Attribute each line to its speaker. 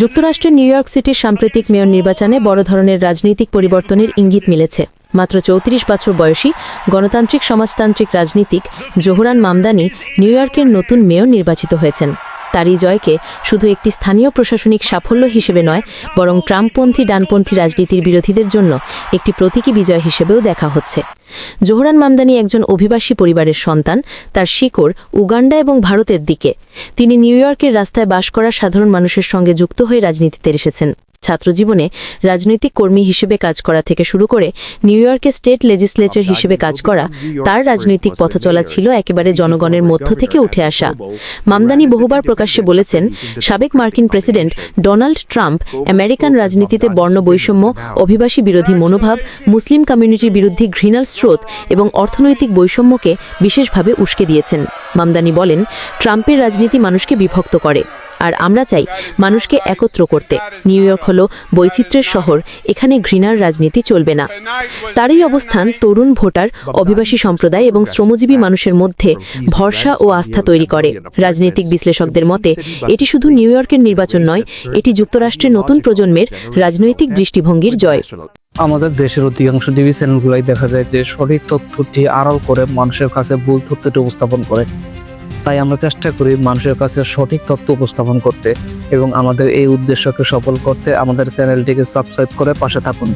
Speaker 1: যুক্তরাষ্ট্রের new York সিটির সাম্প্রতিক মেয়র নির্বাচনে বড় ধরনের রাজনৈতিক পরিবর্তনের ইঙ্গিত মিলেছে। মাত্র চৌত্রিশ বছর বয়সী গণতান্ত্রিক সমাজতান্ত্রিক রাজনীতিক জোহরান মামদানি নিউ ইয়র্কের নতুন মেয়র নির্বাচিত হয়েছেন। তারই জয়কে শুধু একটি স্থানীয় প্রশাসনিক সাফল্য হিসেবে নয়, বরং ট্রাম্পপন্থী ডানপন্থী রাজনীতির বিরোধীদের জন্য একটি প্রতীকী বিজয় হিসেবেও দেখা হচ্ছে। জোহরান মামদানি একজন অভিবাসী পরিবারের সন্তান। তার শিকড় উগান্ডা এবং ভারতের দিকে। তিনি নিউ ইয়র্কের রাস্তায় বাস করা সাধারণ মানুষের সঙ্গে যুক্ত হয়ে রাজনীতিতে এসেছেন। ছাত্রজীবনে রাজনৈতিক কর্মী হিসেবে কাজ করা থেকে শুরু করে নিউ ইয়র্কে স্টেট লেজিসলেচার হিসেবে কাজ করা তার রাজনৈতিক পথচলা ছিল একেবারে জনগণের মধ্য থেকে উঠে আসা। মামদানি বহুবার প্রকাশ্যে বলেছেন, সাবেক মার্কিন প্রেসিডেন্ট ডোনাল্ড ট্রাম্প আমেরিকান রাজনীতিতে বর্ণ বৈষম্য অভিবাসী বিরোধী মনোভাব, মুসলিম কমিউনিটির বিরুদ্ধে ঘৃণার স্রোত এবং অর্থনৈতিক বৈষম্যকে বিশেষভাবে উস্কে দিয়েছেন। মামদানি বলেন, ট্রাম্পের রাজনীতি মানুষকে বিভক্ত করে, আর আমরা চাই মানুষকে একত্র করতে। নিউ ইয়র্ক হলো বৈচিত্র্যের শহর, এখানে ঘৃণার রাজনীতি চলবে না। তারই অবস্থান তরুণ ভোটার, অভিবাসী সম্প্রদায় এবং শ্রমজীবী মানুষের মধ্যে ভরসা ও আস্থা তৈরি করে। রাজনৈতিক বিশ্লেষকদের মতে, এটি শুধু নিউ ইয়র্কের নির্বাচন নয়, এটি যুক্তরাষ্ট্রের নতুন প্রজন্মের রাজনৈতিক দৃষ্টিভঙ্গির জয়।
Speaker 2: আমাদের দেশের অধিকাংশ টিভি চ্যানেলগুলাই দেখা যায় যে সঠিক তথ্যটি আড়াল করে মানুষের কাছে ভুল তথ্যটি উপস্থাপন করে। তাই আমরা চেষ্টা করি মানুষের কাছে সঠিক তথ্য উপস্থাপন করতে এবং আমাদের এই উদ্দেশ্যকে সফল করতে আমাদের চ্যানেলটিকে সাবস্ক্রাইব করে পাশে থাকুন।